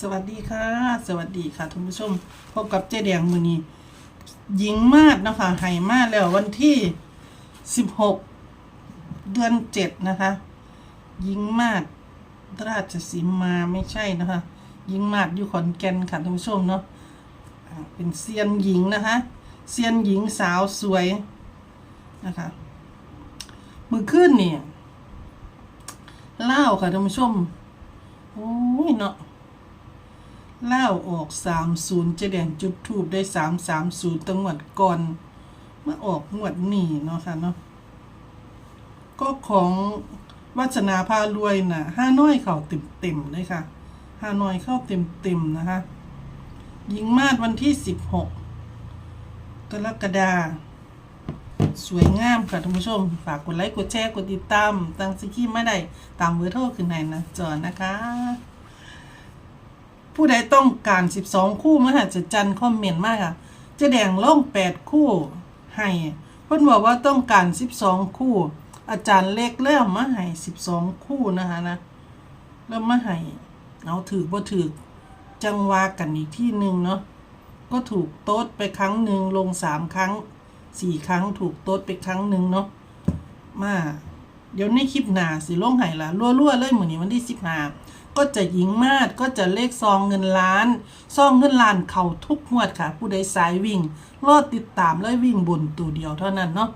สวัสดีค่ะ สวัสดีค่ะท่านผู้ชม พบกับเจ๊แดงมือนี้หญิงมาดนะคะไห้มาดแล้ววันที่ 16 เดือน 7 นะคะหญิงมาดราชสีมาไม่ใช่นะคะหญิงมาดอยู่ขอนแก่นค่ะท่านผู้ชมเนาะเป็นเซียนหญิงนะคะเซียนหญิงสาวสวยนะคะมือขึ้นเนี่ยเล่าค่ะท่านผู้ชมโอ้ยเนาะ เล่าออกสามศูนย์เจแดงจุดทูบได้สามสามศูนย์ตังหวัดก่อนมาอออกงวดนี้เนาะค่ะเนาะก็ของวัฒนาพารวยน่ะห้าน้อยเข้าเต็มเต็มเลยค่ะห้าน้อยเข้าเต็มเต็มนะคะยิงมาดวันที่สิบหกกรกฎาคมสวยงามค่ะท่านผู้ชม ฝากกดไลค์ กดแชร์ กดติดตาม ตังซิกี้ไม่ได้ ตามเบอร์โทรขึ้นในนะจอนะคะ ผู้ใดต้องการ 12 คู่มหัศจรรย์คอมเมนต์มากค่ะจะแดงล่อง 8 คู่ให้เพิ่นบอกว่าต้องการ 12 คู่ อาจารย์เล็กเริ่มมาให้ 12 คู่นะคะนะเริ่มมาให้เอาถือบ่ถือจังวากันอีกที่หนึ่งเนาะก็ถูกโต๊ดไปครั้งหนึ่งลงสามครั้งสี่ครั้งถูกโต๊ดไปครั้งหนึ่งเนาะมาเดี๋ยวในคลิปหนาสิลงไห้ละรั่วๆเลยเหมือนนี้วันที่สิบห้า ก็จะหญิงมาดก็จะเลขซองเงินล้านซองเงินล้านเข่าทุกงวดค่ะ ผู้ใดสายวิ่งรอดติดตามเลยวิ่งบนตัวเดียวเท่านั้นเนาะ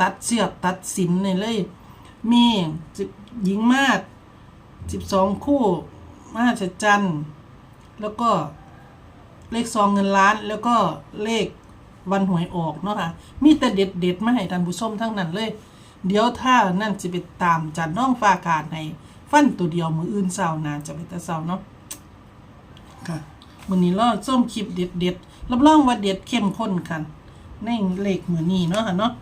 ตัดเสือกตัดสินในเลย มีหญิงมาดสิบสองคู่มหัศจรรย์แล้วก็เลขซองเงินล้านแล้วก็เลขวันหวยออกเนาะค่ะ มีแต่เด็ดเด็ดมาให้ท่านผู้ชมทั้งนั้นเลย เดี๋ยวถ้านั่นจะไปตามจัดน้องฟ้าอากาศให้ ฟันตัวเดียวมืออื่นเศร้านาจะไปแต่เศร้าเนาะค่ะวันนี้เราส้มคลิปเด็ดเด็ดๆรับรองว่าเด็ดเข้มข้นกันในเลขมือนี้เนาะค่ะเนาะ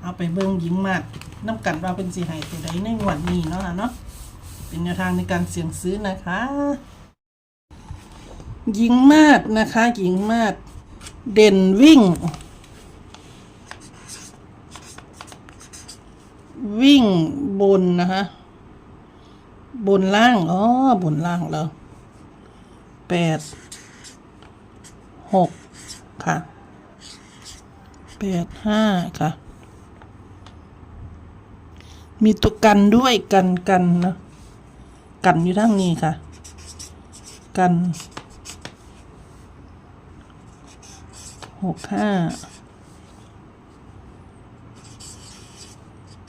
เอาไปเบิ่งหญิงมากน้ำกันว่าเป็นสีไห้ตัวใดในวันนี้เนาะค่ะเนาะเป็นแนวทางในการเสี่ยงซื้อนะคะหญิงมาดนะคะหญิงมาดเด่นวิ่ง วิ่งบนนะคะ บนล่าง อ๋อ บนล่างแล้วแปดหกค่ะแปดห้าค่ะ มีตัวกันด้วยกันกันนะกันอยู่ทั้งนี้ค่ะ กันหกห้า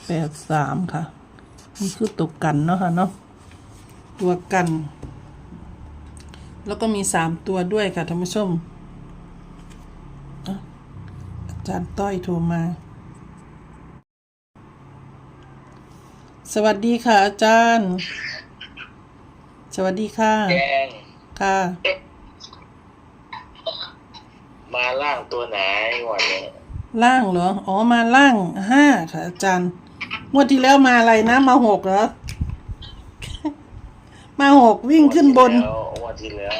แปดสามค่ะ นี่คือตัวกันเนาะค่ะเนาะ ตัวกัน แล้วก็มีสามตัวด้วยค่ะท่านผู้ชมอะอาจารย์ต้อยโทรมา สวัสดีค่ะ อาจารย์ สวัสดีค่ะ แกงค่ะ มาล่างตัวไหนวันนี้ล่างเหรอ อ๋อ มาล่างห้าค่ะ อาจารย์งวดที่แล้วมาอะไรนะ มาหกเหรอ มาหกวิ่งขึ้นบนแล้ววันที่แล้ว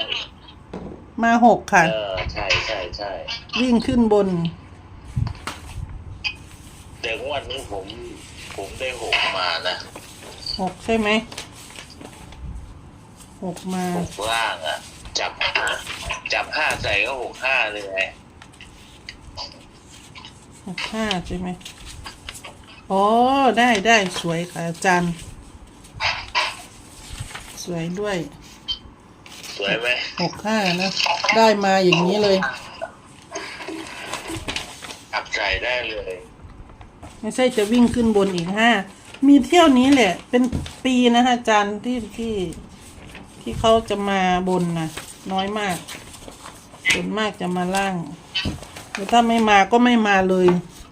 มาหกค่ะ เออใช่ใช่ใช่วิ่งขึ้นบน แต่งวันนี้ผมผมได้หกมานะหกใช่ไหม หกมา หกล่างอะ จับห้าจับห้าใส่ก็หกห้าเลยไงหกห้าใช่ไหม อ๋อ ได้ได้สวยค่ะอาจารย์ สวยด้วย สวยไหมหกห้านะ ได้มาอย่างนี้เลยจับใส่ได้เลย ไม่ใช่จะวิ่งขึ้นบนอีกห้า มีเที่ยวนี้แหละ เป็นปีนะฮะอาจารย์ที่ที่ที่เขาจะมาบนนะน้อยมากส่วนมากจะมาล่างแต่ถ้าไม่มาก็ไม่มาเลย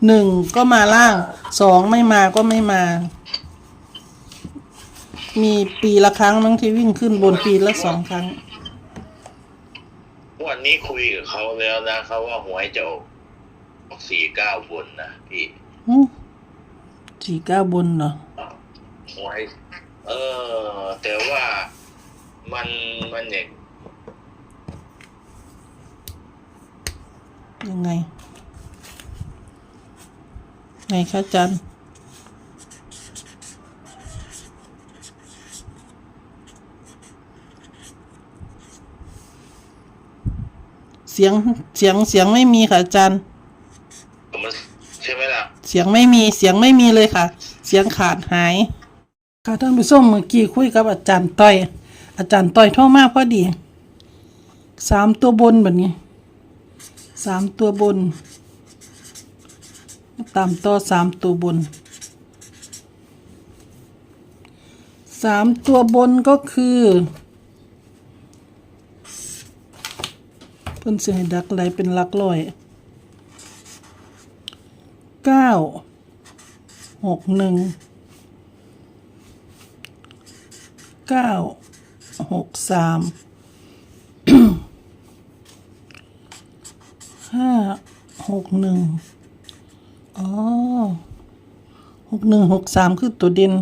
หนึ่งก็มาล่าง สองไม่มาก็ไม่มา มีปีละครั้งมั้งที่วิ่งขึ้นบนปีละสองครั้ง วันนี้คุยกับเขาแล้วนะเขาว่าหวยจะออกสี่เก้าบนนะพี่หึสี่เก้าบนเหรอหวยเออ แต่ว่ามันมันอย่างยังไง ไงคะอาจารย์ เสียงเสียงเสียงไม่มีค่ะอาจารย์มันใช่ไหมล่ะเสียงไม่มีเสียงไม่มีเลยค่ะ เสียงขาดหาย ค่ะท่านผู้ชมเมื่อกี้คุยกับอาจารย์ต้อย อาจารย์ต้อยโทรมาพอดีสามตัวบนแบบนี้สามตัวบน ตามต่อสามตัวบนสามตัวบนก็คือ เพิ่นสิให้ดักไหลเป็นหลักร้อยเก้าหกหนึ่งเก้าหกสามห้าหกหนึ่งอ๋อหกหนึ่งหกสามคือตัวด่น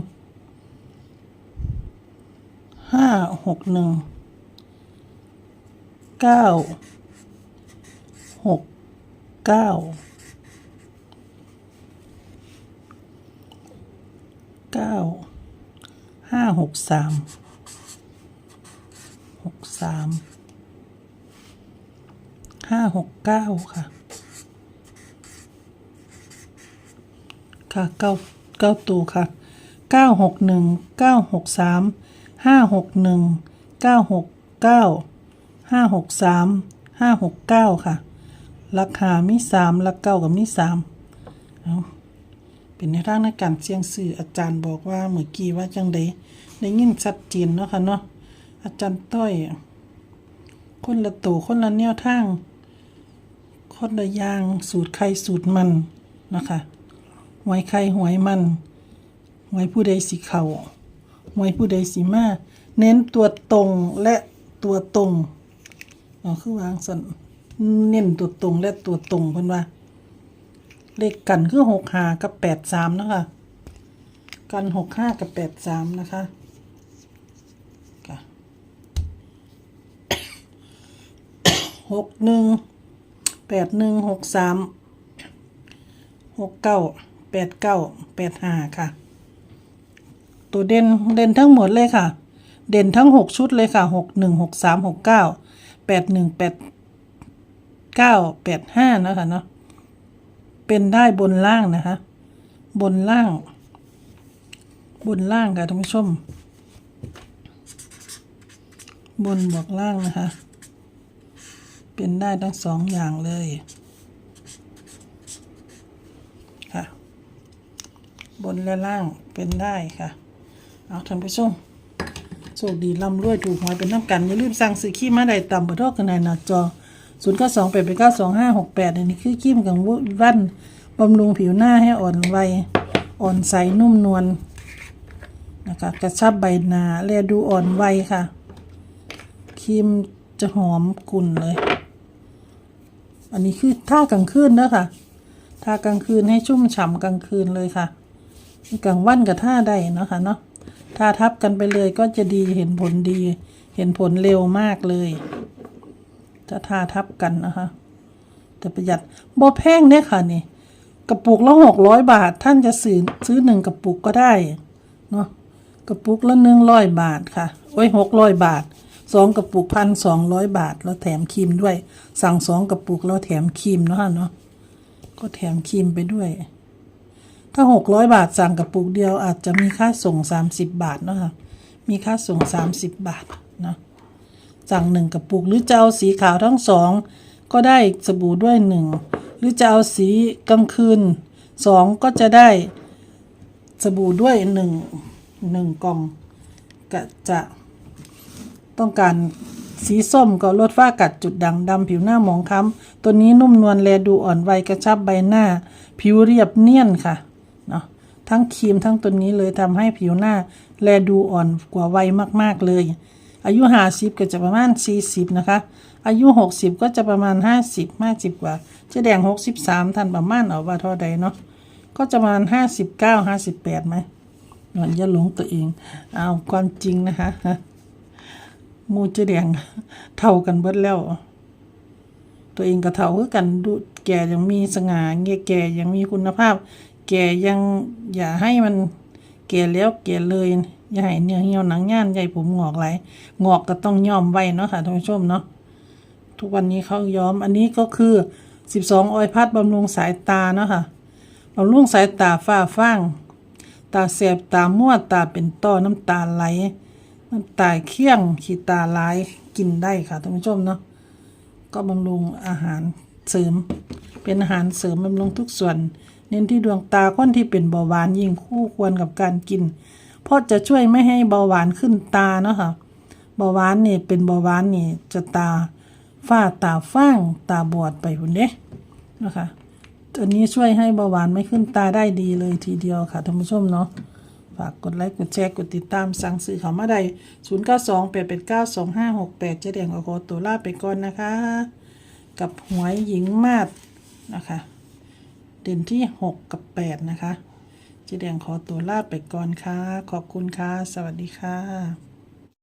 ห้าหกหนึ่งเก้า เก้าเก้าห้าหกสามหกสามห้าหกเก้าค่ะ ค่ะเก้าเก้าตัวค่ะเก้าหกหนึ่งเก้าหกสามห้าหกหนึ่งเก้าหกเก้าห้าหกสามห้าหกเก้าค่ะ ราคามีสามลักเก้ากับมีสามเอาเป็นในทางในการเสียงสื่ออาจารย์บอกว่าเมื่อกี้ว่าจังไดได้ยินชัดเจนเนาะค่ะเนาะอาจารย์ต้อย คนละตัวคนละแนวทาง คนละยางสูตรใครสูตรมันนะคะหวยใครหวยมันหวยผู้ใดสิเขาหวยผู้ใดสิมา เน้นตัวตรงและตัวตรงอ๋อคือวางสัน เน้นตัวตรงและตัวตรงเพิ่นว่า เลขกันคือหกห้ากับแปดสามนะคะ กันหกห้ากับแปดสามนะคะหกหนึ่งแปดหนึ่งหกสามหกเก้าแปดเก้าแปดห้าค่ะ ตัวเด่นเด่นทั้งหมดเลยค่ะ เด่นทั้งหกชุดเลยค่ะหกหนึ่งหกสามหกเก้าแปดหนึ่งแปด เก้าแปดห้านะคะเนาะเป็นได้บนล่างนะคะ บนล่าง บนล่างค่ะท่านผู้ชม บนบวกล่างนะคะ เป็นได้ทั้งสองอย่างเลยค่ะ บนและล่างเป็นได้ค่ะ เอาท่านผู้ชมโชคดีร่ำรวยถูกหวยเป็นน้ำกัน อย่าลืมสั่งซื้อขี้มาได้ต่ำเบอร์โทรกันในหน้าจอ 0 9 2 8 8 9 2 5 6 8อันนี้คือขี้มกังววันบำรุงผิวหน้าให้อ่อนวัยอ่อนใสนุ่มนวลนะคะกระชับใบหน้าแลดูอ่อนวัยค่ะครีมจะหอมกลุ่นเลย อันนี้คือท่ากลางคืนเด้อค่ะทากลางคืนให้ชุ่มฉ่ำกลางคืนเลยค่ะ กลางวันกับท่าได้เนาะค่ะเนาะทาทับกันไปเลยก็จะดีเห็นผลดี เห็นผลเร็วมากเลย จะทาทับกันนะคะแต่ประหยัดบ่แพงเนี่ยค่ะนี่กระปุกละหกร้อยบาท ท่านจะซื้อซื้อหนึ่งกระปุกก็ได้เนาะกระปุกละหนึ่งร้อยบาทค่ะโอ้ยหกร้อยบาทสองกระปุกพันสองร้อยบาท แล้วแถมครีมด้วย สั่งสองกระปุกแล้วแถมครีมเนาะค่ะเนาะก็แถมครีมไปด้วย ถ้าหกร้อยบาทสั่งกระปุกเดียวอาจจะมีค่าส่งสามสิบบาทเนาะค่ะมีค่าส่งสามสิบบาทเนาะ สั่งหนึ่งกระปุก หรือจะเอาสีขาวทั้งสองก็ได้สบู่ด้วยหนึ่งหรือจะเอาสีกลางคืนสองก็จะได้สบู่ด้วยหนึ่งหนึ่งกล่องก็จะต้องการสีส้มก็ลดฝ้ากัดจุดด่างดำผิวหน้าหมองคล้ำตัวนี้นุ่มนวลแลดูอ่อนวัยกระชับใบหน้า ผิวเรียบเนียนค่ะเนาะทั้งครีมทั้งตัวนี้เลยทำให้ผิวหน้า แลดูอ่อนกว่าวัยมาก ๆ เลย อายุห้าสิบก็จะประมาณสี่สิบนะคะ อายุหกสิบก็จะประมาณห้าสิบห้าสิบกว่าเจะแดงหกสิบสามทันประมาณเอาว่าเท่าใดเนาะก็จะประมาณห้าสิบเก้าห้าสิบแปดไหมหนอนอย่าหลงตัวเองเอาความจริงนะคะมูเจะแดงเท่ากันเบิดแล้ว ตัวเองก็เท่าคือกันดูแก่ยังมีสง่าเงี้ยแก่ยังมีคุณภาพ แก่ยังอย่าให้มันแก่แล้วแก่เลย อย่าให้เนื้อเหี่ยวหนังย่านใหญ่ผมงอกไหลงอกก็ต้องย่อมไว้เนาะค่ะท่านผู้ชมเนาะทุกวันนี้เขาย้อมอันนี้ก็คือ12ออยพัดบำรุงสายตาเนาะค่ะบำรุงสายตาฝ้าฟางตาแสบตามั่วตาเป็นต้อน้ำตาไหลน้ำตาเคี่ยงขีตาลายกินได้ค่ะท่านผู้ชมเนาะก็บำรุงอาหารเสริม เป็นอาหารเสริมบำรุงทุกส่วน เน้นที่ดวงตาคนที่เป็นเบาหวานยิ่งคู่ควรกับการกิน ราะจะช่วยไม่ให้เบาหวานขึ้นตาเนาะค่ะเบาหวานนี่เป็นเบาหวานนี่จะตาฝ้าตาฟ้างตาบอดไปพุ่นเด้นะคะตัวนี้ช่วยให้เบาหวานไม่ขึ้นตาได้ดีเลยทีเดียวค่ะท่านผู้ชมเนาะฝากกดไลค์กดแชร์กดติดตามสั่งซื้อเขามาได้0 9 2 8 8 9 2 5 6 8เจ๊แดงขอตัวลาไปก่อนนะคะ กับหวยหญิงมาดนะคะ เด่นที่ 6 กับ 8 นะคะ เจ๊แดงขอตัวลาไปก่อนค่ะ ขอบคุณค่ะ สวัสดีค่ะ